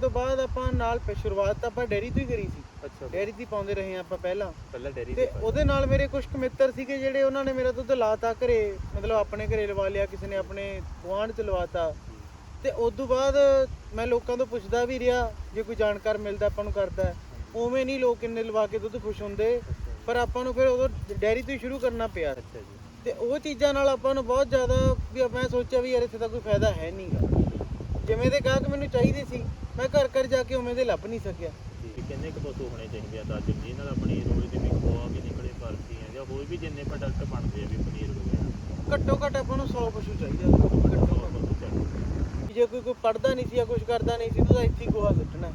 ਤੋਂ ਬਾਅਦ ਆਪਾਂ ਨਾਲ ਪ- ਸ਼ੁਰੂਆਤ ਤਾਂ ਆਪਾਂ ਡੈਰੀ ਤੋਂ ਹੀ ਕਰੀ ਸੀ। ਅੱਛਾ। ਡੈਰੀ ਦੀ ਪਾਉਂਦੇ ਰਹੇ ਆਪਾਂ ਪਹਿਲਾਂ। ਪਹਿਲਾਂ ਡੈਰੀ ਤੇ ਉਹਦੇ ਨਾਲ ਮੇਰੇ ਕੁਝ ਕੁ ਮਿੱਤਰ ਸੀਗੇ ਜਿਹੜੇ ਉਹਨਾਂ ਨੇ ਮੇਰਾ ਦੁੱਧ ਲਾਤਾ ਘਰੇ ਮਤਲਬ ਆਪਣੇ ਘਰੇ ਲਵਾ ਲਿਆ ਕਿਸੇ ਨੇ ਆਪਣੇ ਗੁਆਂਢ ਚ ਲਵਾਤਾ। ਤੇ ਉਸ ਤੋਂ ਬਾਅਦ ਮੈਂ ਲੋਕਾਂ ਤੋਂ ਪੁੱਛਦਾ ਵੀ ਰਿਹਾ ਜੇ ਕੋਈ ਜਾਣਕਾਰ ਮਿਲਦਾ ਆਪਾਂ ਨੂੰ ਕਰਦਾ ਹੈ। ਉਵੇਂ ਨਹੀਂ ਲੋਕ ਇੰਨੇ ਲਵਾ ਕੇ ਦੁੱਧ ਖੁਸ਼ ਹੁੰਦੇ ਪਰ ਆਪਾਂ ਨੂੰ ਫਿਰ ਉਦੋਂ ਡੈਰੀ ਤੋਂ ਹੀ ਸ਼ੁਰੂ ਕਰਨਾ ਪਿਆ। ਅੱਛਾ ਜੀ। ਤੇ ਉਹ ਚੀਜ਼ਾਂ ਨਾਲ ਆਪਾਂ ਨੂੰ ਬਹੁਤ ਜ਼ਿਆਦਾ ਵੀ ਮੈਂ ਸੋਚਿਆ ਵੀ ਯਾਰ ਇੱਥੇ ਤਾਂ ਕੋਈ ਫਾਇਦਾ ਹੈ ਨਹੀਂਗਾ ਜਿਵੇਂ ਦੇ ਗਾਹਕ ਮੈਨੂੰ ਚਾਹੀਦੇ ਸੀ ਮੈਂ ਘਰ ਘਰ ਜਾ ਕੇ ਉਵੇਂ ਦੇ ਲੱਭ ਨਹੀਂ ਸਕਿਆ। ਜੀ ਕਿੰਨੇ ਕੁ ਪਸ਼ੂ ਹੋਣੇ ਚਾਹੀਦੇ ਆ ਤਾਂ ਜਿੰਨੀ ਨਾਲ ਆਪਣੀ ਰੋਜ਼ ਦੀ ਵੀ ਖੋਆ ਵੀ ਨਿਕਲੇ ਪਰਚੀਆਂ ਜਾਂ ਹੋਰ ਵੀ ਜਿੰਨੇ ਪ੍ਰੋਡਕਟ ਬਣਦੇ ਆ ਵੀ ਪਨੀਰ ਵਗੈਰਾ ਘੱਟੋ ਘੱਟ ਆਪਾਂ ਨੂੰ 100 ਪਸ਼ੂ ਚਾਹੀਦਾ ਘੱਟੋ ਘੱਟ। ਪਸ਼ੂ ਚਾਹੀਦੇ ਜੇ ਕੋਈ ਕੋਈ ਪੜਦਾ ਨਹੀਂ ਸੀ ਜਾਂ ਕੁਝ ਕਰਦਾ ਨਹੀਂ ਸੀ ਤਾਂ ਇੱਥੇ ਹੀ ਗੋਹਾ ਸੁੱਟਣਾ।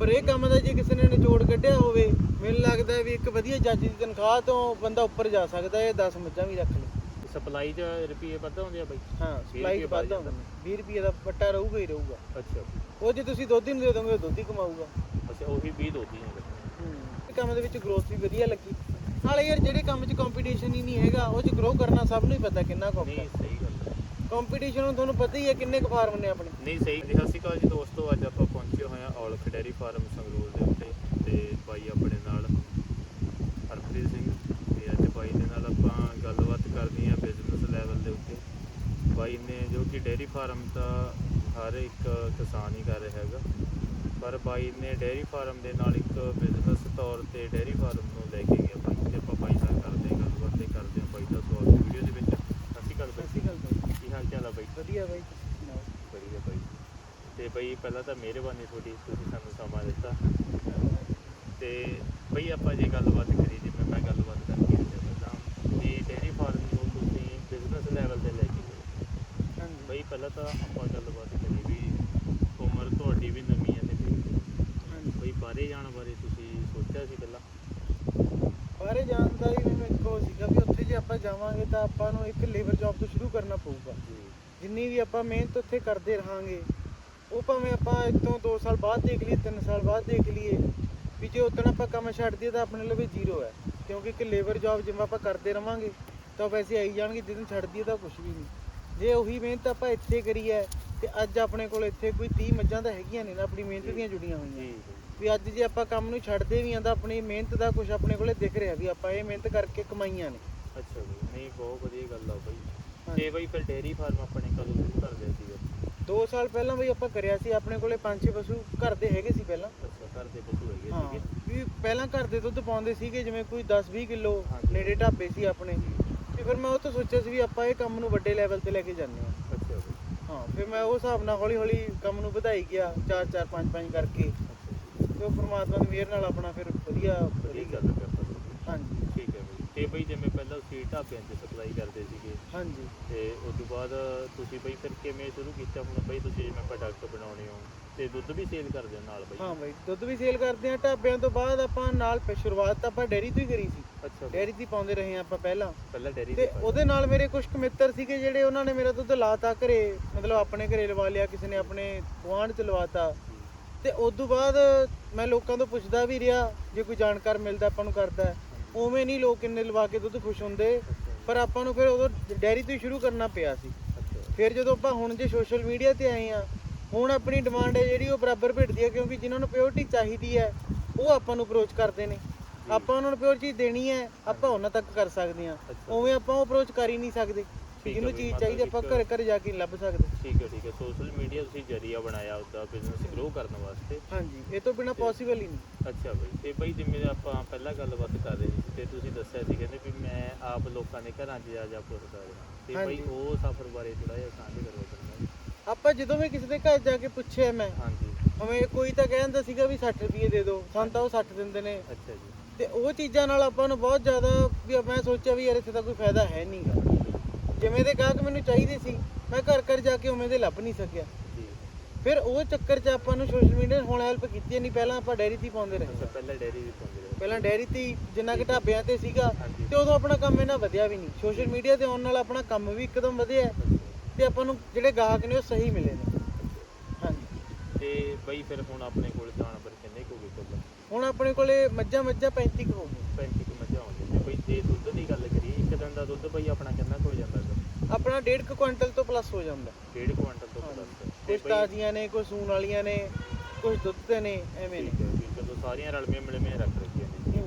ਪਰ ਇਹ ਕੰਮ ਦਾ ਜੇ ਕਿਸੇ ਨੇ ਨਿਚੋੜ ਕੱਢਿਆ ਹੋਵੇ ਮੈਨੂੰ ਲੱਗਦਾ ਵੀ ਇੱਕ ਵਧੀਆ ਜੱਜ ਦੀ ਤਨਖਾਹ ਤੋਂ ਬੰਦਾ ਉੱਪਰ ਜਾ ਸਕਦਾ ਹੈ 10 ਮੱਝਾਂ ਵੀ ਰੱਖ ਲੇ ਸਪਲਾਈ ਚ ਰੁਪਏ ਵੱਧ ਹੁੰਦੇ ਆ ਬਾਈ? ਹਾਂ ਸਪਲਾਈ ਵੱਧ ਆਉਂਦਾ 20 ਰੁਪਏ ਦਾ ਪੱਟਾ ਰਹੂਗਾ ਹੀ ਰਹੂਗਾ। ਅੱਛਾ। ਉਹ ਜੇ ਤੁਸੀਂ ਦੁੱਧ ਹੀ ਨੂੰ ਦੇ ਦੋਗੇ ਦੁੱਧ ਹੀ ਕਮਾਊਗਾ। ਅੱਛਾ ਉਹੀ 20 ਦੋਦੀ ਨੇ ਇਹ ਕੰਮ ਦੇ ਵਿੱਚ ਗਰੋਥ ਵੀ ਵਧੀਆ ਲੱਗੀ। ਨਾਲੇ ਯਾਰ ਜਿਹੜੇ ਕੰਮ 'ਚ ਕੰਪੀਟੀਸ਼ਨ ਹੀ ਨਹੀਂ ਹੈਗਾ ਉਹ 'ਚ ਗਰੋ ਕਰਨਾ ਸਭ ਨੂੰ ਹੀ ਪਤਾ ਕਿੰਨਾ ਕੁ ਔਖਾ। ਨਹੀਂ ਸਹੀ ਗੱਲ ਹੈ। ਕੰਪੀਟੀਸ਼ਨ ਨੂੰ ਤੁਹਾਨੂੰ ਪਤਾ ਹੀ ਹੈ ਕਿੰਨੇ ਕੁ ਫਾਰਮ ਨੇ ਆਪਣੇ। ਨਹੀਂ ਸਹੀ। ਸਤਿ ਸ਼੍ਰੀ ਅਕਾਲ ਜੀ ਦੋਸਤੋ ਅੱਜ ਆਪਾਂ ਪਹੁੰਚੇ ਹੋਏ ਹਾਂ ਔਲਖ ਡੈਰੀ ਫਾਰਮ ਸੰਗਰੂਰ ਦੇ ਉੱਤੇ। ਤੇ ਬਾਈ ਆਪਣੇ ਨਾਲ ਹਰਪ੍ਰੀਤ ਸਿੰਘ ਤੇ ਅੱਜ ਬਾਈ ਦੇ ਨਾਲ ਆਪਾਂ ਗੱਲਬਾਤ ਕਰਨੀ ਆ ਬਿਜ਼ਨਸ ਲੈਵਲ ਦੇ ਉੱਤੇ। ਬਾਈ ਨੇ ਜੋ ਕਿ ਡੈਰੀ ਫਾਰਮ ਤਾਂ ਹਰ ਇੱਕ ਕਿਸਾਨ ਹੀ ਕਰ ਰਿਹਾ ਹੈਗਾ। ਪਰ ਬਾਈ ਨੇ ਡੈਰੀ ਫਾਰਮ ਦੇ ਨਾਲ ਇੱਕ ਬਿਜ਼ਨਸ ਤੌਰ ਤੇ ਡੈਰੀ ਫਾਰਮ ਨੂੰ ਲੈ ਕੇ ਗਿਆ ਬਾਈ। ਤੇ ਆਪਾਂ ਬਾਈ ਨਾਲ ਕਰਦੇ ਹਾਂ ਗੱਲਬਾਤ ਤੇ ਕਰਦੇ ਹਾਂ ਬਾਈ ਦਾ ਸਵਾਗਤ ਵੀਡੀਓ ਦੇ ਵਿੱਚ। ਅਕਾਲ ਸੱਚੀ ਬਾਈ ਗੱਲ ਬਾਈ। ਕੀ ਹਾਲ ਚਾਲ ਆ ਬਾਈ? ਵਧੀਆ ਬਾਈ। ਵਧੀਆ ਬਾਈ। ਤੇ ਬਈ ਪਹਿਲਾਂ ਤਾਂ ਮਿਹਰਬਾਨੀ ਤੁਹਾਡੀ ਤੁਸੀਂ ਸਾਨੂੰ ਸਮਾਂ ਦਿੱਤਾ। ਤੇ ਬਈ ਆਪਾਂ ਜੇ ਗੱਲਬਾਤ ਕਰੀ ਜਿਵੇਂ ਮੈਂ ਗੱਲਬਾਤ ਕਰਕੇ ਹਟਿਆ ਪਹਿਲਾਂ ਵੀ ਡੇਰੀ ਫਾਰਮ ਨੂੰ ਤੁਸੀਂ ਬਿਜ਼ਨਸ ਲੈਵਲ ਤੇ ਲੈ ਕੇ ਗਏ ਹਾਂਜੀ ਬਈ ਪਹਿਲਾਂ ਤਾਂ ਆਪਾਂ ਗੱਲਬਾਤ ਕਰੀ ਵੀ ਉਮਰ ਤੁਹਾਡੀ ਵੀ ਨਵੀਂ ਹੈ ਤੇ ਬਈ ਬਾਹਰੇ ਜਾਣ ਬਾਰੇ ਤੁਸੀਂ ਸੋਚਿਆ ਸੀ ਪਹਿਲਾਂ? ਬਾਹਰੇ ਜਾਣ ਦਾ ਵੀ ਮੈਨੂੰ ਇੱਕ ਸੀਗਾ ਵੀ ਉੱਥੇ ਜੇ ਆਪਾਂ ਜਾਵਾਂਗੇ ਤਾਂ ਆਪਾਂ ਨੂੰ ਇੱਕ ਲੇਬਰ ਜੌਬ ਤੋਂ ਸ਼ੁਰੂ ਕਰਨਾ ਪਊਗਾ। ਜਿੰਨੀ ਵੀ ਆਪਾਂ ਮਿਹਨਤ ਉੱਥੇ ਕਰਦੇ ਰਹਾਂਗੇ ਉਹ ਭਾਵੇਂ ਆਪਾਂ ਇੱਥੋਂ 2 ਸਾਲ ਬਾਅਦ ਦੇਖ ਲਈਏ 3 ਸਾਲ ਬਾਅਦ ਦੇਖ ਲਈਏ ਵੀ ਜੇ ਉਦੋਂ ਆਪਾਂ ਕੰਮ ਛੱਡ ਦਈਏ ਤਾਂ ਆਪਣੇ ਲਈ ਜ਼ੀਰੋ ਹੈ। ਕਿਉਂਕਿ ਇੱਕ ਲੇਬਰ ਜੌਬ ਜਿਵੇਂ ਆਪਾਂ ਕਰਦੇ ਰਵਾਂਗੇ ਤਾਂ ਪੈਸੇ ਆਈ ਜਾਣਗੇ ਜਦੋਂ ਛੱਡ ਦਈਏ ਤਾਂ ਕੁਝ ਵੀ ਨਹੀਂ। ਜੇ ਉਹੀ ਮਿਹਨਤ ਆਪਾਂ ਇੱਥੇ ਕਰੀ ਹੈ ਤੇ ਅੱਜ ਆਪਣੇ ਕੋਲ ਇੱਥੇ ਕੋਈ 30 ਮੱਝਾਂ ਤਾਂ ਹੈਗੀਆਂ ਨੇ ਨਾ ਆਪਣੀ ਮਿਹਨਤ ਦੀਆਂ ਜੁੜੀਆਂ ਹੋਈਆਂ। ਜੀ ਵੀ ਅੱਜ ਜੇ ਆਪਾਂ ਕੰਮ ਨੂੰ ਛੱਡਦੇ ਵੀ ਆਂ ਤਾਂ ਆਪਣੀ ਮਿਹਨਤ ਦਾ ਕੁਝ ਆਪਣੇ ਕੋਲੇ ਦਿਖ ਰਿਹਾ ਵੀ ਆਪਾਂ ਇਹ ਮਿਹਨਤ ਕਰਕੇ ਕਮਾਈਆਂ ਨੇ। ਅੱਛਾ ਬਈ ਨਹੀਂ ਬਹੁਤ ਵਧੀਆ ਗੱਲ ਆ ਬਈ। ਤੇ ਬਈ ਫਿਰ ਡੇਰੀ ਫਾਰਮ ਆਪਣੇ ਕਦੋਂ ਸ਼ੁਰੂ ਕਰਦੇ ਸੀਗੇ? 2 ਸਾਲ ਪਹਿਲਾਂ ਵੀ ਆਪਾਂ ਕਰਿਆ ਸੀ ਆਪਣੇ ਕੋਲੇ 5-6 ਪਸ਼ੂ ਘਰ ਦੇ ਹੈਗੇ ਸੀ ਪਹਿਲਾਂ। ਅੱਛਾ ਘਰ ਦੇ ਪਸ਼ੂ ਹੈਗੇ ਸੀਗੇ। ਵੀ ਪਹਿਲਾਂ ਘਰ ਦੇ ਦੁੱਧ ਪਾਉਂਦੇ ਸੀਗੇ ਜਿਵੇਂ ਕੋਈ 10-20 ਕਿਲੋ। ਨੇੜੇ ਢਾਬੇ ਸੀ ਆਪਣੇ। ਫਿਰ ਮੈਂ ਉਹ ਤੋਂ ਸੋਚਿਆ ਸੀ ਵੀ ਆਪਾਂ ਇਹ ਕੰਮ ਨੂੰ ਵੱਡੇ ਲੈਵਲ ਤੇ ਲੈ ਕੇ ਜਾਂਦੇ ਹਾਂ। ਅੱਛਾ ਬਈ ਹਾਂ ਫਿਰ ਮੈਂ ਉਹ ਹਿਸਾਬ ਨਾਲ ਹੌਲੀ-ਹੌਲੀ ਕੰਮ ਨੂੰ ਵਧਾਈ ਗਿਆ 4-4 5-5 ਕਰਕੇ। ਅੱਛਾ ਤੇ ਉਹ ਪ੍ਰਮਾਤਮਾ ਦੀ ਮਿਹਰ ਨਾਲ ਆਪਣਾ ਫਿਰ ਵਧੀਆ ਵਧੀਆ ਗੱਲ ਕਰਦਾ ਹਾਂਜੀ। ਠੀਕ ਹੈ ਬਈ। ਤੇ ਬਈ ਜਿਵੇਂ ਪਹਿਲਾਂ ਤੁਸੀਂ ਢਾਬਿਆਂ 'ਚ ਸਪਲਾਈ ਕਰਦੇ ਸੀਗੇ ਹਾਂਜੀ। ਤੇ ਉਸ ਤੋਂ ਬਾਅਦ ਤੁਸੀਂ ਬਈ ਫਿਰ ਕਿਵੇਂ ਸ਼ੁਰੂ ਕੀਤਾ? ਹੁਣ ਬਈ ਤੁਸੀਂ ਜਿਵੇਂ ਪ੍ਰੋਡਕਟ ਬਣਾਉਣੇ ਹੋ ਤੇ ਦੁੱਧ ਵੀ ਸੇਲ ਕਰਦੇ ਹੋ ਨਾਲ ਬਈ। ਹਾਂ ਬਾਈ ਦੁੱਧ ਵੀ ਸੇਲ ਕਰਦੇ ਆ ਢਾਬਿਆਂ ਤੋਂ ਬਾਅਦ ਆਪਾਂ ਨਾਲ ਪ- ਸ਼ੁਰੂਆਤ ਤਾਂ ਆਪਾਂ ਡੈਰੀ ਤੋਂ ਹੀ ਕਰੀ ਸੀ। ਅੱਛਾ ਬਈ, ਡੈਰੀ ਦੀ ਪਾਉਂਦੇ ਰਹੇ ਆਪਾਂ ਪਹਿਲਾਂ। ਪਹਿਲਾਂ ਡੈਰੀ ਤੇ ਉਹਦੇ ਨਾਲ ਮੇਰੇ ਕੁਝ ਕੁ ਮਿੱਤਰ ਸੀਗੇ ਜਿਹੜੇ ਉਹਨਾਂ ਨੇ ਮੇਰਾ ਦੁੱਧ ਲਾਤਾ ਘਰੇ ਮਤਲਬ ਆਪਣੇ ਘਰੇ ਲਵਾ ਲਿਆ ਕਿਸੇ ਨੇ ਆਪਣੇ ਗੁਆਂਢ ਚ ਲਵਾਤਾ। ਤੇ ਉਸ ਤੋਂ ਬਾਅਦ ਮੈਂ ਲੋਕਾਂ ਤੋਂ ਪੁੱਛਦਾ ਵੀ ਰਿਹਾ ਜੇ ਕੋਈ ਜਾਣਕਾਰ ਮਿਲਦਾ ਆਪਾਂ ਨੂੰ ਕਰਦਾ ਹੈ। ਉਵੇਂ ਨਹੀਂ ਲੋਕ ਇੰਨੇ ਲਵਾ ਕੇ ਦੁੱਧ ਖੁਸ਼ ਹੁੰਦੇ ਪਰ ਆਪਾਂ ਨੂੰ ਫਿਰ ਉਦੋਂ ਡੈਰੀ ਤੋਂ ਹੀ ਸ਼ੁਰੂ ਕਰਨਾ ਪਿਆ ਸੀ। ਫਿਰ ਜਦੋਂ ਆਪਾਂ ਹੁਣ ਜੇ ਸੋਸ਼ਲ ਮੀਡੀਆ ਤੇ ਆਏ ਆ ਹੁਣ ਆਪਣੀ ਡਿਮਾਂਡ ਹੈ ਜਿਹੜੀ ਉਹ ਬਰਾਬਰ ਭਿੜਦੀ ਹੈ ਕਿਉਂਕਿ ਜਿਨ੍ਹਾਂ ਨੂੰ ਪਿਓਰਿਟੀ ਚਾਹੀਦੀ ਹੈ ਉਹ ਆਪਾਂ ਨੂੰ ਅਪਰੋਚ ਕਰਦੇ ਨੇ। ਆਪਾਂ ਉਹਨਾਂ ਨੂੰ ਪਿਓਰ ਚੀਜ਼ ਦੇਣੀ ਹੈ ਆਪਾਂ ਉਹਨਾਂ ਤੱਕ ਕਰ ਸਕਦੇ ਹਾਂ। ਉਵੇਂ ਆਪਾਂ ਉਹ ਅਪਰੋਚ ਕਰ ਹੀ ਨਹੀਂ ਸਕਦੇ ਜਿਹਨੂੰ ਚੀਜ਼ ਚਾਹੀਦੀ ਆਪਾਂ ਘਰ ਘਰ ਜਾ ਕੇ ਲੱਭ ਸਕਦੇ। ਠੀਕ ਹੈ ਠੀਕ ਹੈ। ਸੋਸ਼ਲ ਮੀਡੀਆ ਤੁਸੀਂ ਜਰੀਆ ਬਣਾਇਆ ਉਹਦਾ ਬਿਜ਼ਨਸ ਗਰੋ ਕਰਨ ਵਾਸਤੇ। ਹਾਂਜੀ ਇਹ ਤੋਂ ਬਿਨਾ ਪੋਸੀਬਲ ਹੀ ਨਹੀਂ। ਅੱਛਾ ਬਈ ਤੇ ਬਈ ਜਿਵੇਂ ਆਪਾਂ ਪਹਿਲਾਂ ਗੱਲਬਾਤ ਕਰ ਰਹੇ ਸੀ ਤੇ ਤੁਸੀਂ ਦੱਸਿਆ ਸੀ ਕਹਿੰਦੇ ਵੀ ਮੈਂ ਆਪ ਲੋਕਾਂ ਦੇ ਘਰਾਂ 'ਚ ਜਾ ਜਾ ਪੁੱਛਦਾ ਰਿਹਾ। ਤੇ ਬਈ ਹਾਂਜੀ। ਉਹ ਸਫ਼ਰ ਬਾਰੇ ਥੋੜਾ ਜਿਹਾ ਸਾਂਝ ਕਰੋ ਆਪਾਂ ਜਦੋਂ ਵੀ ਕਿਸੇ ਦੇ ਘਰ ਜਾ ਕੇ ਪੁੱਛਿਆ ਮੈਂ ਹਾਂਜੀ। ਉਵੇਂ ਕੋਈ ਤਾਂ ਕਹਿੰਦਾ ਸੀਗਾ ਵੀ 60 ਰੁਪਏ ਦੇ ਦਿਓ ਸਾਨੂੰ ਤਾਂ ਉਹ 60 ਦਿੰਦੇ ਨੇ। ਅੱਛਾ ਜੀ। ਤੇ ਉਹ ਚੀਜ਼ਾਂ ਨਾਲ ਆਪਾਂ ਨੂੰ ਬਹੁਤ ਜ਼ਿਆਦਾ ਵੀ ਮੈਂ ਸੋਚਿਆ ਵੀ ਯਾਰ ਇੱਥੇ ਤਾਂ ਕੋਈ ਫਾਇਦਾ ਹੈ ਨਹੀਂਗਾ ਜਿਵੇਂ ਦੇ ਗਾਹਕ ਮੈਨੂੰ ਚਾਹੀਦੇ ਸੀ ਮੈਂ ਘਰ ਘਰ ਜਾ ਕੇ ਉਵੇਂ ਦੇ ਲੱਭ ਨਹੀਂ ਸਕਿਆ। ਫਿਰ ਉਹ ਚੱਕਰ 'ਚ ਆਪਾਂ ਨੂੰ ਸੋਸ਼ਲ ਮੀਡੀਆ ਹੁਣ ਹੈਲਪ ਕੀਤੀ ਨਹੀਂ ਪਹਿਲਾਂ ਆਪਾਂ ਡੈਰੀ ਤੇ ਪਾਉਂਦੇ ਰਹੇ। ਪਹਿਲਾਂ ਡੈਰੀ ਵੀ ਪਾਉਂਦੇ ਰਹੇ। ਪਹਿਲਾਂ ਡੈਰੀ ਤੇ ਜਿੰਨਾ ਕਿ ਢਾਬਿਆਂ ਤੇ ਸੀਗਾ। ਤੇ ਉਦੋਂ ਆਪਣਾ ਕੰਮ ਇਹਨਾਂ ਵਧਿਆ ਵੀ ਨਹੀਂ ਸੋਸ਼ਲ ਮੀਡੀਆ ਤੇ ਆਉਣ ਨਾਲ ਆਪਣਾ ਕੰਮ ਵੀ ਇੱਕਦਮ ਵਧਿਆ। ਤੇ ਆਪਾਂ ਨੂੰ ਜਿਹੜੇ ਗਾਹਕ ਨੇ ਉਹ ਸਹੀ ਮਿਲੇ ਨੇ। ਹਾਂਜੀ। ਤੇ ਬਈ ਫਿਰ ਹੁਣ ਆਪਣੇ ਕੋਲ ਜਾਨਵਰ ਕਿੰਨੇ ਕੁ ਹੋ ਗਏ ਕੁੱਲ ਹੁਣ ਆਪਣੇ ਕੋਲੇ ਮੱਝਾਂ ਮੱਝਾਂ 35 ਕੁ ਹੋ ਗਏ 35 ਕੁ ਮੱਝਾਂ ਹੋ ਗਈਆਂ ਬਈ ਜੇ ਦੁੱਧ ਦੀ ਗੱਲ ਕਰੀਏ ਇੱਕ ਦਿਨ ਦਾ ਦੁੱਧ ਬਈ ਆਪਣਾ ਕਿੰਨਾ ਕੁ ਹੋ ਜਾਂਦਾ ਹੈ ਆਪਣਾ 1.5 ਕੁਇੰਟਲ ਤੋਂ ਪਲੱਸ ਹੋ ਜਾਂਦਾ। ਡੇਢ ਕੁਆਂਟਲ ਤੋਂ ਪਲੱਸ ਕੁਝ ਤਾਜ਼ੀਆਂ ਨੇ ਕੁਝ ਸੂਣ ਵਾਲੀਆਂ ਨੇ ਕੁਝ ਦੁੱਧ ਤੇ ਨੇ ਐਵੇਂ ਨੇ। ਚਲੋ ਸਾਰੀਆਂ ਰਲਮੀਆਂ ਮਿਲਮੀਆਂ ਰੱਖ ਰੱਖੀਆਂ ਨੇ।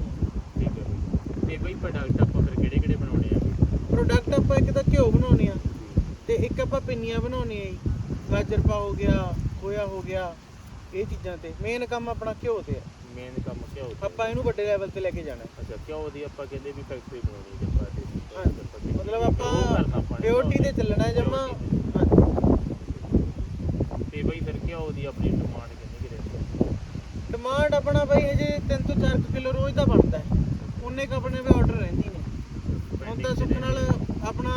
ਠੀਕ ਹੈ ਤੇ ਬਈ ਪ੍ਰੋਡਕਟ ਆਪਾਂ ਫਿਰ ਕਿਹੜੇ ਕਿਹੜੇ ਬਣਾਉਣੇ ਆ? ਪ੍ਰੋਡਕਟ ਆਪਾਂ ਇੱਕ ਤਾਂ ਘਿਓ ਬਣਾਉਣੇ ਆ। ਤੇ ਇੱਕ ਆਪਾਂ ਪਿੰਨੀਆਂ ਬਣਾਉਣੀਆਂ ਜੀ। ਗਾਜਰ ਪਾ ਹੋ ਗਿਆ ਖੋਇਆ ਹੋ ਗਿਆ ਇਹ ਚੀਜ਼ਾਂ ਤੇ। ਮੇਨ ਕੰਮ ਆਪਣਾ ਘਿਓ ਤੇ ਆ। ਮੇਨ ਕੰਮ ਘਿਓ ਦਾ। ਆਪਾਂ ਇਹਨੂੰ ਵੱਡੇ ਲੈਵਲ ਤੇ ਲੈ ਕੇ ਜਾਣਾ। ਅੱਛਾ ਘਿਓ ਦੀ ਆਪਾਂ ਕਹਿੰਦੇ ਵੀ ਫੈਕਟਰੀ ਬਣਾਉਣੀ ਹੈ ਆਪਾਂ ਤੇ। ਮਤਲਬ ਆਪਾਂ। ਪਿਓਰਟੀ ਤੇ ਚੱਲਣਾ ਜਮਾ ਤੇ। ਬਈ ਫਿਰ ਘਿਓ ਦੀ ਆਪਣੀ ਡਿਮਾਂਡ ਕਿੰਨੀ ਕਿ ਰਹਿੰਦੀ ਹੈ? ਡਿਮਾਂਡ ਆਪਣਾ ਬਾਈ ਹਜੇ 3 ਤੋਂ 4 ਕਿਲੋ ਰੋਜ਼ ਦਾ ਬਣਦਾ ਹੈ। ਉਹਨੇ ਕ ਆਪਣੇ ਵੀ ਆਰਡਰ ਰਹਿੰਦੀ ਨੇ ਹੁਣ ਤਾਂ ਸੁੱਖ ਨਾਲ ਆਪਣਾ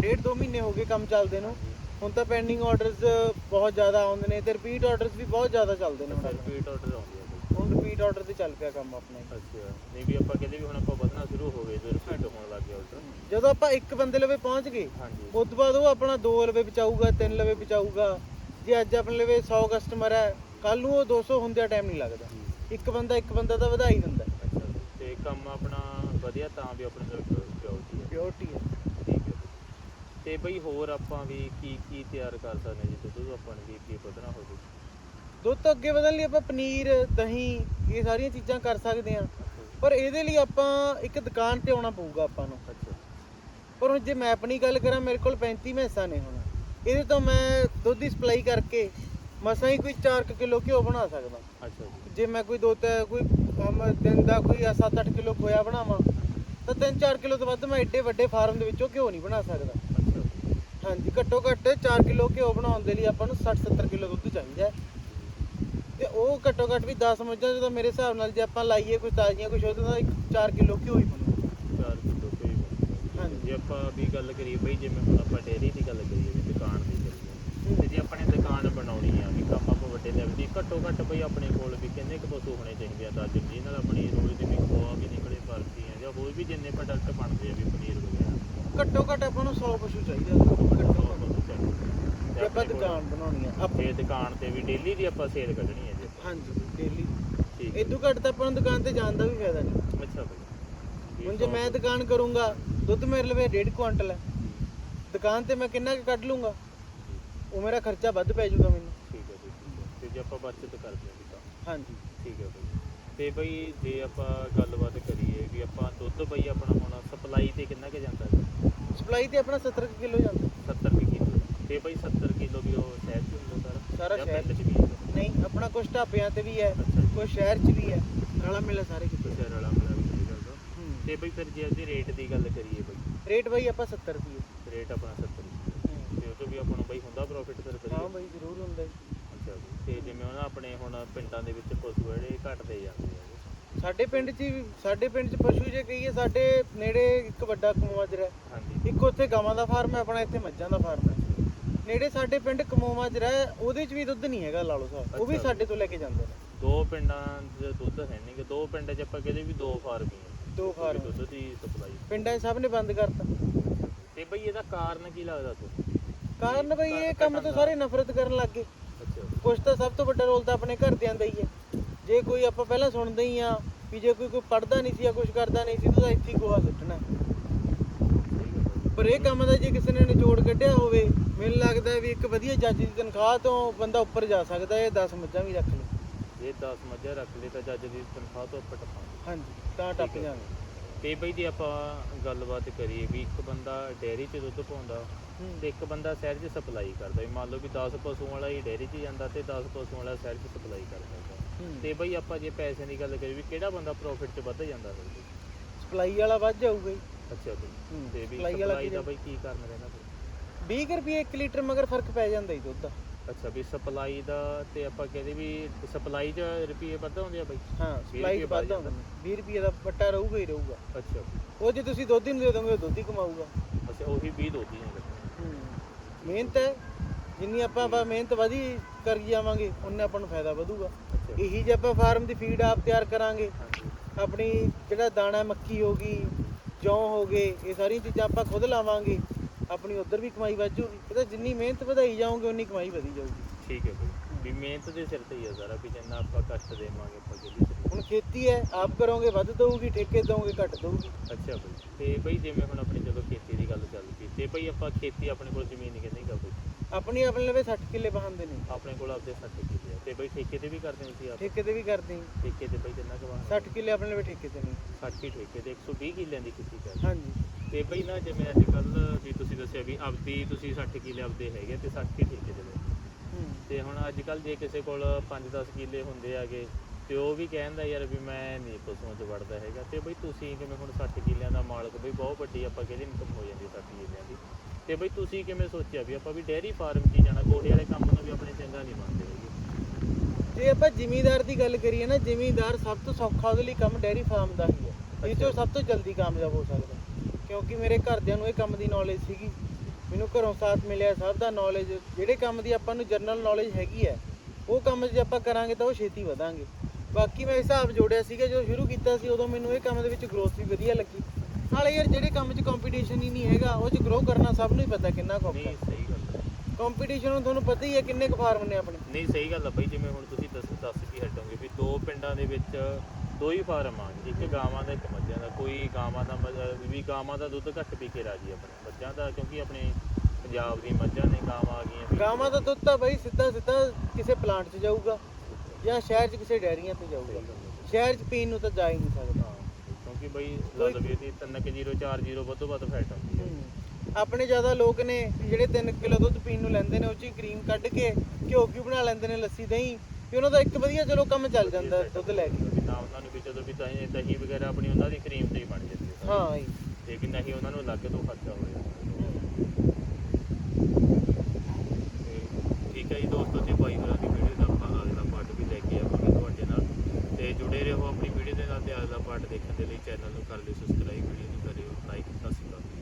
ਡੇਢ ਦੋ ਮਹੀਨੇ ਹੋ ਗਏ ਕੰਮ ਚੱਲਦੇ ਨੂੰ। ਹੁਣ ਤਾਂ ਪੈਂਡਿੰਗ ਆਰਡਰਸ ਬਹੁਤ ਜ਼ਿਆਦਾ ਆਉਂਦੇ ਨੇ ਤੇ ਰਿਪੀਟ ਆਰਡਰਸ ਵੀ ਬਹੁਤ ਜ਼ਿਆਦਾ ਚੱਲਦੇ ਨੇ ਹੁਣ। ਰਿਪੀਟ ਆਰਡਰ ਆਉਂਦੀ ਬਈ। ਹੁਣ ਰਿਪੀਟ ਆਰਡਰ ਤੇ ਚੱਲ ਪਿਆ ਕੰਮ ਆਪਣਾ। ਅੱਛਾ ਨਹੀਂ ਵੀ ਆਪਾਂ ਕਹਿੰਦੇ ਵੀ ਹੁਣ ਆਪਾਂ ਵਧਣਾ ਸ਼ੁਰੂ ਹੋ ਗਏ ਜੇ ਰਿਪੀਟ ਹੋਣ ਲੱਗ ਗਿਆ ਆਰਡਰ ਜਦੋਂ ਆਪਾਂ ਇੱਕ ਬੰਦੇ ਲਵੇ ਪਹੁੰਚ ਗਏ ਉਸ ਤੋਂ ਬਾਅਦ ਉਹ ਆਪਣਾ ਦੋ ਲਵੇ ਬਚਾਊਗਾ ਤਿੰਨ ਲਵੇ ਬਚਾਊਗਾ। ਜੇ ਅੱਜ ਆਪਣੇ ਲਵੇ 100 ਕਸਟਮਰ ਹੈ ਕੱਲ ਨੂੰ ਉਹ 200 ਹੁੰਦਿਆ ਟਾਈਮ ਨਹੀਂ ਲੱਗਦਾ। ਇੱਕ ਬੰਦਾ ਇੱਕ ਬੰਦਾ ਤਾਂ ਵਧਾ ਹੀ ਦਿੰਦਾ। ਤੇ ਕੰਮ ਆਪਣਾ ਵਧੀਆ ਤਾਂ ਵੀ ਆਪਣੇ ਪਿਓਰਟੀ ਹੈ। ਪਿਓਰਟੀ ਹੈ। ਤੇ ਬਈ ਹੋਰ ਆਪਾਂ ਵੀ ਕੀ ਕੀ ਤਿਆਰ ਕਰ ਸਕਦੇ ਜੀ? ਦੁੱਧ ਆਪਾਂ ਨੇ ਵੀ ਕੀ ਵਧਣਾ ਹੋਵੇ। ਦੁੱਧ ਤੋਂ ਅੱਗੇ ਵਧਣ ਲਈ ਆਪਾਂ ਪਨੀਰ ਦਹੀਂ ਇਹ ਸਾਰੀਆਂ ਚੀਜ਼ਾਂ ਕਰ ਸਕਦੇ ਹਾਂ। ਪਰ ਇਹਦੇ ਲਈ ਆਪਾਂ ਇੱਕ ਦੁਕਾਨ ਤੇ ਆਉਣਾ ਪਊਗਾ ਆਪਾਂ ਨੂੰ। ਅੱਛਾ। ਪਰ ਹੁਣ ਜੇ ਮੈਂ ਆਪਣੀ ਗੱਲ ਕਰਾਂ ਮੇਰੇ ਕੋਲ 35 ਮੈਸਾਂ ਨੇ ਹੁਣ। ਇਹਦੇ ਤੋਂ ਮੈਂ ਦੁੱਧ ਦੀ ਸਪਲਾਈ ਕਰਕੇ ਮਸਾਂ ਹੀ ਕੋਈ 4 ਕਿਲੋ ਘਿਓ ਬਣਾ ਸਕਦਾ। ਅੱਛਾ ਜੀ। ਮੈਂ ਕੋਈ ਦੋ ਤੇ ਕੋਈ ਕੰਮ ਦਿਨ ਦਾ ਕੋਈ 7-8 ਕਿਲੋ ਖੋਇਆ ਬਣਾਵਾਂ ਤਾਂ 3-4 ਕਿਲੋ ਤੋਂ ਵੱਧ ਮੈਂ ਏਡੇ ਵੱਡੇ ਫਾਰਮ ਦੇ ਵਿੱਚੋਂ ਘਿਓ ਨਹੀਂ ਬਣਾ ਸਕਦਾ। ਹਾਂਜੀ ਘੱਟੋ ਘੱਟ 4 ਕਿਲੋ ਘਿਓ ਬਣਾਉਣ ਦੇ ਲਈ ਆਪਾਂ ਨੂੰ 60-70 ਕਿਲੋ ਦੁੱਧ ਚਾਹੀਦਾ ਹੈ। ਤੇ ਉਹ ਘੱਟੋ ਘੱਟ ਵੀ 10 ਮੱਝਾਂ ਜਦੋਂ ਮੇਰੇ ਹਿਸਾਬ ਨਾਲ ਜੇ ਆਪਾਂ ਲਾਈਏ ਕੋਈ ਤਾਜ਼ੀਆਂ ਕੁਛ ਉਹਦੇ ਦਾ 4 ਕਿਲੋ ਘਿਓ ਹੀ ਬਣੂ ਚਾਰ ਕਿਲੋ ਕੋਈ ਹਾਂਜੀ। ਜੇ ਆਪਾਂ ਵੀ ਗੱਲ ਕਰੀਏ ਬਈ ਜਿਵੇਂ ਹੁਣ ਆਪਾਂ ਡੇਅਰੀ ਦੀ ਗੱਲ ਕਰੀਏ ਵੀ ਦੁਕਾਨ ਦੀ ਕਰੀਏ ਤੇ ਜੇ ਆਪਣੇ ਦੁਕਾਨ ਬਣਾਉਣੀ ਆ ਵੀ ਕੰਮ ਆਪਾਂ ਵੱਡੇ ਲੈਵਲ ਦੀ ਘੱਟੋ ਘੱਟ ਬਈ ਆਪਣੇ ਕੋਲ ਵੀ ਕਿੰਨੇ ਕੁ ਪਸ਼ੂ ਹੋਣੇ ਚਾਹੀਦੇ ਆ ਤਾਂ ਜਿਸ ਨਾਲ ਆਪਣੀ ਰੋਜ਼ ਦੀ ਵੀ ਖੋਆ ਵੀ ਨਿਕਲੇ ਫਰਕੀਆਂ ਜਾਂ ਹੋਰ ਵੀ ਜਿੰਨੇ ਪ੍ਰੋਡਕਟ ਬਣਦੇ ਆ ਵੀ ਪਨੀਰ ਵਗੈਰਾ ਘੱਟੋ ਘੱਟ ਆਪਾਂ ਨੂੰ 100 ਪਸ਼ੂ ਚਾਹੀਦਾ ਘੱਟੋ ਘੱਟ। ਚਾਹੀਦੇ ਜੇ ਆਪਾਂ ਦੁਕਾਨ ਬਣਾਉਣੀ ਆ। ਆਪਾਂ ਦੁਕਾਨ ਤੇ ਵੀ ਡੇਲੀ ਦੀ ਆਪਾਂ ਸੇਲ ਕੱਢਣੀ ਹੈ ਜੀ। ਹਾਂਜੀ ਡੇਲੀ ਠੀਕ ਇਦੋਂ ਘੱਟ ਤਾਂ ਆਪਾਂ ਨੂੰ ਦੁਕਾਨ ਤੇ ਜਾਣ ਦਾ ਵੀ ਫਾਇਦਾ ਨਹੀਂ। ਅੱਛਾ ਬਈ। ਹੁਣ ਜੇ ਮੈਂ ਦੁਕਾਨ ਕਰੂੰਗਾ ਦੁੱਧ ਮੇਰੇ ਲਵੇ 1.5 ਕੁਆਂਟਲ ਹੈ। ਦੁਕਾਨ ਤੇ ਮੈਂ ਕਿੰਨਾ ਕੁ ਕੱਢ ਲੂੰਗਾ ਉਹ ਮੇਰਾ ਖਰਚਾ ਵੱਧ ਪੈ ਜਾਊਗਾ ਮੈਨੂੰ। ਠੀਕ ਹੈ ਜੀ। ਤੇ ਜੇ ਆਪਾਂ ਬਚਤ ਕਰਦੇ ਹਾਂ ਤਾਂ। ਹਾਂਜੀ। ਠੀਕ ਹੈ ਬਈ। ਤੇ ਬਈ ਜੇ ਆਪਾਂ ਗੱਲਬਾਤ ਕਰੀਏ ਵੀ ਆਪਾਂ ਦੁੱਧ ਬਈ ਆਪਣਾ ਹੁਣ ਸਪਲਾਈ ਤੇ ਕਿੰਨਾ ਕੁ ਜਾਂਦਾ ਹੈ ਸਪਲਾਈ ਤੇ ਆਪਣਾ 70 ਕਿਲੋ ਜਾਂਦਾ 70 ਵੀ ਕਿਲੋ। ਤੇ ਬਈ 70 ਕਿਲੋ ਵੀ ਉਹ ਸ਼ਹਿਰ ਚ ਹੁੰਦਾ ਸਾਰਾ। ਸਾਰਾ ਜਾਂ ਸ਼ਹਿਰ ਪਿੰਡ ਚ ਵੀ ਹੁੰਦਾ। ਨਹੀਂ ਆਪਣਾ ਕੁਝ ਢਾਬਿਆਂ ਤੇ ਵੀ ਹੈ ਅੱਛਾ। ਜੀ ਕੁਝ ਸ਼ਹਿਰ 'ਚ ਵੀ ਹੈ ਰਲਾ ਮਿਲਾ ਸਾਰੇ ਕਿਤੇ। ਕੁਛ ਰਲਾ ਮਿਲਾ ਵੀ ਨਹੀਂ ਕਰਦਾ ਤੇ। ਬਈ ਫਿਰ ਜੇ ਉਹਦੀ ਰੇਟ ਦੀ ਗੱਲ ਕਰੀਏ ਬਈ। ਰੇਟ ਬਾਈ ਆਪਾਂ 70 ਰੁਪਏ ਰੇਟ ਆਪਣਾ 70 ਤੇ ਉਹ ਤੋਂ ਵੀ ਆਪਾਂ ਨੂੰ ਬਈ ਹੁੰਦਾ ਪ੍ਰੋਫਿਟ ਫਿਰ ਹਾਂ ਵਧੀਆ ਬਾਈ ਜ਼ਰੂਰ ਹੁੰਦਾ। ਜੀ ਅੱਛਾ ਜੀ। ਤੇ ਜਿਵੇਂ ਉਹਨਾਂ ਆਪਣੇ ਹੁਣ ਪਿੰਡਾਂ ਦੇ ਵਿੱਚ ਪਸ਼ੂ ਜਿਹੜੇ ਘਟਦੇ ਜਾਂਦੇ ਆ। ਸਾਡੇ ਪਿੰਡ 'ਚ ਵੀ ਸਾਡੇ ਪਿੰਡ 'ਚ ਪਸ਼ੂ ਜੇ ਕਹੀਏ ਸਾਡੇ ਨੇੜੇ ਇੱਕ ਵੱਡਾ ਕਮੋਮਾਜਰਾ ਹੈ। ਹਾਂਜੀ। ਇੱਕ ਉੱਥੇ ਗਾਵਾਂ ਦਾ ਫਾਰਮ ਹੈ ਆਪਣਾ ਇੱਥੇ ਮੱਝਾਂ ਦਾ ਫਾਰਮ ਹੈ। ਨੇੜੇ ਸਾਡੇ ਪਿੰਡ ਕਮੋਮਾਜਰਾ ਹੈ ਉਹਦੇ 'ਚ ਵੀ ਦੁੱਧ ਨਹੀਂ ਹੈਗਾ ਲਾ ਲਓ ਸਾਹਿਬ। ਉਹ ਵੀ ਅੱਛਾ। ਸਾਡੇ ਤੋਂ ਲੈ ਕੇ ਜਾਂਦੇ ਨੇ। ਦੋ ਪਿੰਡਾਂ 'ਚ ਦੁੱਧ ਹੈ ਨਹੀਂ ਕਿ ਦੋ ਪਿੰਡਾਂ 'ਚ ਆਪਾਂ ਕਹਿੰਦੇ ਵੀ ਦੋ ਫਾਰਮ ਹੀ ਆ। ਦੋ ਫਾਰਮ। ਦੁੱਧ ਦੀ ਸਪਲਾਈ। ਪਿੰਡਾਂ 'ਚ ਸਭ ਨੇ ਬੰਦ ਕਰਤਾ। ਤੇ ਬਈ ਇਹਦਾ ਕਾਰਨ ਕੀ ਲੱਗਦਾ ਤੁਹਾਨੂੰ? ਕਾਰਨ ਬਈ ਇਹ ਕੰਮ ਤੋਂ ਸਾਰੇ ਨਫ਼ਰਤ ਕਰਨ ਲੱਗ ਗਏ। ਅੱਛਾ। ਕੁਛ ਤਾਂ ਸਭ ਤੋਂ ਵੱਡਾ ਰੋਲ ਤਾਂ ਆਪਣੇ ਘਰਦਿਆਂ ਦਾ ਹੀ ਹੈ। ਜੇ ਕੋਈ ਆਪਾਂ ਪਹਿਲਾਂ ਸੁਣਦੇ ਹੀ ਆ ਵੀ ਜੇ ਕੋਈ ਕੋਈ ਪੜਦਾ ਨਹੀਂ ਸੀ ਜਾਂ ਕੁਝ ਕਰਦਾ ਨਹੀਂ ਸੀ ਤਾਂ ਉਹਦਾ ਇੱਥੇ ਗੋਹਾ ਸੁੱਟਣਾ। ਪਰ ਇਹ ਕੰਮ ਦਾ ਜੇ ਕਿਸੇ ਨੇ ਨਿਚੋੜ ਕੱਢਿਆ ਹੋਵੇ ਮੈਨੂੰ ਲੱਗਦਾ ਵੀ ਇੱਕ ਵਧੀਆ ਜੱਜ ਦੀ ਤਨਖਾਹ ਤੋਂ ਬੰਦਾ ਉੱਪਰ ਜਾ ਸਕਦਾ ਹੈ 10 ਮੱਝਾਂ ਵੀ ਰੱਖ ਲੇ ਇਹ 10 ਮੱਝਾਂ ਰੱਖ ਲਏ ਤਾਂ ਜੱਜ ਦੀ ਤਨਖਾਹ ਤੋਂ ਉੱਪਰ ਟਪਾਂਗੇ। ਹਾਂਜੀ ਤਾਂ ਟੱਪ। ਜਾਵਾਂਗੇ। ਤੇ ਬਈ ਜੇ ਆਪਾਂ ਗੱਲਬਾਤ ਕਰੀਏ ਵੀ ਇੱਕ ਬੰਦਾ ਡੈਰੀ 'ਚ ਦੁੱਧ ਪਾਉਂਦਾ ਤੇ ਇੱਕ ਬੰਦਾ ਸ਼ਹਿਰ 'ਚ ਸਪਲਾਈ ਕਰਦਾ ਵੀ ਮੰਨ ਲਓ ਵੀ 10 ਪਸ਼ੂਆਂ ਵਾਲਾ ਹੀ ਡੈਰੀ 'ਚ ਜਾਂਦਾ ਤੇ 10 ਪਸ਼ੂਆਂ ਵਾਲਾ ਸ਼ਹਿਰ 'ਚ ਸਪਲਾਈ ਕਰਦਾ। ਤੇ ਬਈ ਆਪਾਂ ਜੇ ਪੈਸੇ ਦੀ ਗੱਲ ਕਰੀਏ ਵੀ ਕਿਹੜਾ ਬੰਦਾ ਪ੍ਰੋਫਿਟ 'ਚ ਵੱਧ ਜਾਂਦਾ ਫਿਰ? ਸਪਲਾਈ ਵਾਲਾ ਵੱਧ ਜਾਊਗਾ ਜੀ। ਅੱਛਾ ਬਈ ਹੂੰ, ਤੇ ਵੀ ਸਪਲਾਈ ਵਾਲਾ ਦਾ ਬਈ ਕੀ ਕਾਰਨ ਰਹਿੰਦਾ ਫਿਰ? 20 ਰੁਪਏ 1 ਲੀਟਰ ਮਗਰ ਫ਼ਰਕ ਪੈ ਜਾਂਦਾ ਜੀ ਦੁੱਧ ਦਾ। ਅੱਛਾ ਵੀ ਸਪਲਾਈ ਦਾ ਤੇ ਆਪਾਂ ਕਹਿੰਦੇ ਵੀ ਸਪਲਾਈ 'ਚ ਰੁਪਏ ਵੱਧ ਆਉਂਦੇ ਆ ਬਈ? ਹਾਂ ਸਪਲਾਈ ਵੱਧ ਆਉਂਦਾ। 20 ਰੁਪਏ ਦਾ ਪੱਟਾ ਰਹੂਗਾ ਹੀ ਰਹੂਗਾ। ਅੱਛਾ ਉਹ ਜੇ ਤੁਸੀਂ ਦੁੱਧ ਹੀ ਨਹੀਂ ਦੇ ਦੋਗੇ ਦੁੱਧ ਹੀ ਕਮਾਊਗਾ। ਅੱਛਾ ਉਹੀ 20 ਦੋਦੀ ਨੇ ਮਿਹਨਤ ਹੈ। ਜਿੰਨੀ ਆਪਾਂ ਮਿਹਨਤ ਵਧੀ ਕਰੀ ਜਾਵਾਂਗੇ ਉਨੇ ਆਪਾਂ ਨੂੰ ਫਾਇਦਾ ਵਧੂਗਾ। ਇਹੀ ਜੇ ਆਪਾਂ ਫਾਰਮ ਦੀ ਫੀਡ ਆਪ ਤਿਆਰ ਕਰਾਂਗੇ। ਆਪਣੀ ਜਿਹੜਾ ਦਾਣਾ ਮੱਕੀ ਹੋ ਗਈ ਜੌਂ ਹੋ ਗਏ ਇਹ ਸਾਰੀਆਂ ਚੀਜ਼ਾਂ ਆਪਾਂ ਖੁਦ ਲਾਵਾਂਗੇ। ਆਪਣੀ ਉਧਰ ਵੀ ਕਮਾਈ ਵਧੂਗੀ ਇਹ ਤਾਂ ਜਿੰਨੀ ਮਿਹਨਤ ਵਧਾਈ ਜਾਓਗੇ ਉਨੀ ਕਮਾਈ ਵਧੀ ਜਾਊਗੀ। ਠੀਕ ਹੈ ਬਈ। ਵੀ ਮਿਹਨਤ ਦੇ ਸਿਰ ਤੇ ਹੀ ਆ ਸਾਰਾ ਵੀ ਜਿੰਨਾ ਆਪਾਂ ਕਸ਼ਟ ਦੇਵਾਂਗੇ ਆਪਾਂ ਸਿਰ ਹੁਣ ਖੇਤੀ ਹੈ ਆਪ ਕਰੋਗੇ ਵੱਧ ਦਊਗੀ ਠੇਕੇ ਦਊਗੇ ਘੱਟ ਦਊਗੀ। ਅੱਛਾ ਬਈ। ਤੇ ਬਈ ਜਿਵੇਂ ਹੁਣ ਆਪਣੀ ਜਦੋਂ ਖੇਤੀ ਦੀ ਗੱਲ ਚੱਲ ਪਈ ਤੇ ਬਈ ਆਪਾਂ ਖੇਤੀ ਆਪਣੇ ਕੋਲ ਜ਼ਮੀਨ ਕਿੰਨੀ ਕਾ ਬਈ? ਆਪਣੀ ਆਪਣੇ ਲਵੇ 60 ਕਿੱਲੇ ਬਹਾਂਦੇ ਨੇ। ਆਪਣੇ ਕੋਲ ਆਪਦੇ 60 ਕਿੱਲੇ ਆ। ਤੇ ਬਈ ਠੇਕੇ ਤੇ ਵੀ ਕਰਦੇ ਹੋ ਤੁਸੀਂ ਆਪ? ਠੇਕੇ ਤੇ ਵੀ ਕਰਦੇ ਹਾਂ। ਠੇਕੇ ਤੇ ਬਈ ਕਿੰਨਾ ਕੁ ਵਾਹਨ 60 ਕਿੱਲੇ ਆਪਣੇ ਲਵੇ ਠੇਕੇ ਤੇ ਨਹੀਂ 60 ਠੇਕੇ ਤੇ 120 ਕਿੱਲਿਆਂ ਦੀ ਕੀਤੀ ਕਰ ਹਾਂਜੀ। ਤੇ ਬਈ ਨਾ ਜਿਵੇਂ ਅੱਜ ਕੱਲ ਵੀ ਤੁਸੀਂ ਦੱਸਿਆ ਵੀ ਆਪਦੀ ਤੁਸੀਂ 60 ਕਿੱਲੇ ਆਪਦੇ ਹੈਗੇ ਤੇ 60 ਹੀ ਠੇਕੇ ਦੇ ਵਿੱਚ ਹੂੰ। ਤੇ ਹੁਣ ਅੱਜ ਕੱਲ ਜੇ ਕਿਸੇ ਕੋਲ 5-10 ਕਿੱਲੇ ਹੁੰਦੇ ਆਗੇ ਤੇ ਉਹ ਵੀ ਕਹਿੰਦਾ ਯਾਰ ਵੀ ਮੈਂ ਨਹੀਂ ਪਸ਼ੂਆਂ 'ਚ ਵੜਦਾ ਹੈਗਾ। ਤੇ ਬਈ ਤੁਸੀਂ ਕਿਵੇਂ ਹੁਣ 60 ਕਿੱਲਿਆਂ ਦਾ ਮਾਲਕ ਬਈ ਬਹੁਤ ਵੱਡੀ ਆਪਾਂ ਕਹਿੰਦੇ ਇਨਕਮ ਹੋ ਜਾਂਦੀ 60 ਕਿੱਲਿਆਂ ਦੀ? ਤੇ ਬਈ ਤੁਸੀਂ ਕਿਵੇਂ ਸੋਚਿਆ ਵੀ ਆਪਾਂ ਵੀ ਡੈਰੀ ਫਾਰਮ 'ਚ ਹੀ ਜਾਣਾ ਕੋਠੇ ਵਾਲੇ ਕੰਮ ਨੂੰ ਵੀ ਆਪਣੇ ਚੰਗਾ ਨਹੀਂ ਮੰਨਦੇ ਜੇ ਆਪਾਂ ਜ਼ਿਮੀਂਦਾਰ ਦੀ ਗੱਲ ਕਰੀਏ ਨਾ ਜ਼ਿਮੀਂਦਾਰ ਸਭ ਤੋਂ ਸੌਖਾ ਉਹਦੇ ਲਈ ਕੰਮ ਡੈਰੀ ਫਾਰਮ ਦਾ ਹੀ ਹੈ। ਇਹ ਤੋਂ ਸਭ ਤੋਂ ਜਲਦੀ ਕਾਮਯਾਬ ਹੋ ਸਕਦਾ। ਕਿਉਂਕਿ ਮੇਰੇ ਘਰਦਿਆਂ ਨੂੰ ਇਹ ਕੰਮ ਦੀ ਨੌਲੇਜ ਸੀਗੀ। ਮੈਨੂੰ ਘਰੋਂ ਸਾਥ ਮਿਲਿਆ ਸਭ ਦਾ ਨੌਲੇਜ ਜਿਹੜੇ ਕੰਮ ਦੀ ਆਪਾਂ ਨੂੰ ਜਨਰਲ ਨੌਲੇਜ ਹੈਗੀ ਹੈ ਉਹ ਕੰਮ ਜੇ ਆਪਾਂ ਕਰਾਂਗੇ ਤਾਂ ਉਹ ਛੇਤੀ ਵਧਾਂਗੇ। ਬਾਕੀ ਮੈਂ ਹਿਸਾਬ ਜੋੜਿਆ ਸੀਗਾ ਜਦੋਂ ਸ਼ੁਰੂ ਕੀਤਾ ਸੀ ਉਦੋਂ ਮੈਨੂੰ ਇਹ ਕੰਮ ਦੇ ਵਿੱਚ ਗਰੋਥ ਵੀ ਵਧੀਆ ਲੱਗੀ। ਨਾਲੇ ਯਾਰ ਜਿਹੜੇ ਕੰਮ 'ਚ ਕੰਪੀਟੀਸ਼ਨ ਹੀ ਨਹੀਂ ਹੈਗਾ ਉਹ 'ਚ ਗਰੋ ਕਰਨਾ ਸਭ ਨੂੰ ਹੀ ਪਤਾ ਕਿੰਨਾ ਕੁ ਨਹੀਂ ਸਹੀ ਗੱਲ ਹੈ। ਕੰਪੀਟੀਸ਼ਨ ਨੂੰ ਤੁਹਾਨੂੰ ਪਤਾ ਹੀ ਹੈ ਕਿੰਨੇ ਕੁ ਫਾਰਮ ਨੇ ਆਪਣੇ। ਨਹੀਂ ਸਹੀ ਗੱਲ ਆ ਬਈ ਜਿਵੇਂ ਹੁਣ ਤੁਸੀਂ ਦੱਸ ਦੱਸ ਕੇ ਹਟੋਗੇ ਵੀ ਦੋ ਪਿੰਡਾਂ ਦੇ ਵਿੱਚ ਦੋ ਹੀ ਫਾਰਮ ਆ ਇੱਕ ਗਾਵਾਂ ਦਾ ਇੱਕ ਮੱਝਾਂ ਦਾ। ਕੋਈ ਗਾਵਾਂ ਦਾ ਮੱਝ- ਵੀ ਗਾਵਾਂ ਦਾ ਦੁੱਧ ਘੱਟ ਪੀ ਕੇ ਰਾਜੀ ਆਪਣੇ। ਮੱਝਾਂ ਦਾ ਕਿਉਂਕਿ ਆਪਣੇ ਪੰਜਾਬ ਦੀ ਮੱਝਾਂ ਨੇ ਗਾਵਾਂ ਆ ਗਈਆਂ ਵੀ- ਗਾਵਾਂ ਦਾ ਦੁੱਧ ਤਾਂ ਬਈ ਸਿੱਧਾ ਸਿੱਧਾ ਕਿਸੇ ਪਲਾਂਟ 'ਚ ਜਾਊਗਾ ਜਾਂ ਸ਼ਹਿਰ 'ਚ ਕਿਸੇ ਡੈਰੀਆਂ ਤੇ ਜਾਊਗਾ। ਸ਼ਹਿਰ 'ਚ ਪੀਣ ਨੂੰ ਤਾਂ ਜਾ ਹੀ ਨਹੀਂ ਸਕਦਾ। ਕਿ ਬਈ ਲੱਗ ਵੀ ਦੀ 3.040 ਵੱਧੋ ਵੱਧ ਫੈਟ ਹੁੰਦੀ ਹੈ। ਆਪਣੇ ਜ਼ਿਆਦਾ ਲੋਕ ਨੇ ਜਿਹੜੇ 3 ਕਿਲੋ ਦੁੱਧ ਪੀਣ ਨੂੰ ਲੈਂਦੇ ਨੇ ਉਹ ਚ ਕਰੀਮ ਕੱਢ ਕੇ ਘਿਓ ਘਿਓ ਬਣਾ ਲੈਂਦੇ ਨੇ ਲੱਸੀ ਦਹੀਂ ਵੀ ਉਹਨਾਂ ਦਾ ਇੱਕ ਵਧੀਆ ਚਲੋ ਕੰਮ ਚੱਲ ਜਾਂਦਾ ਦੁੱਧ ਲੈ ਕੇ। ਵੀ ਨਾ ਉਹਨਾਂ ਨੂੰ ਵੀ ਜਦੋਂ ਵੀ ਦਹੀਂ ਦਹੀਂ ਵਗੈਰਾ ਆਪਣੀ ਉਹਨਾਂ ਦੀ ਕਰੀਮ ਤੇ ਬਣ ਜਾਂਦੀ ਹੈ। ਹਾਂ ਜੀ। ਲੇਕਿਨ ਨਹੀਂ ਉਹਨਾਂ ਨੂੰ ਅਲੱਗ ਤੋਂ ਖਰਚਾ ਹੋ ਜਾਂਦਾ ਠੀਕ ਹੈ ਜੀ ਦੋਸਤੋ ਤੇ ਭਾਈ ਹੋਰਾਂ ਦੀ ਵੀਡੀਓ ਦਾ ਆਪਾਂ ਅਗਲਾ ਪਾਰਟ ਵੀ ਲੈ ਕੇ ਆਵਾਂਗੇ ਤੁਹਾਡੇ ਨਾਲ। ਤੇ ਜੁੜੇ ਰਹੋ ਆਪਣੀ ਤੇ ਅੱਜ ਦਾ ਪਾਠ ਦੇਖਣ ਦੇ ਲਈ ਚੈਨਲ ਨੂੰ ਕਰ ਲਿਓ ਸਬਸਕ੍ਰਾਈਬ ਵੀਡੀਓ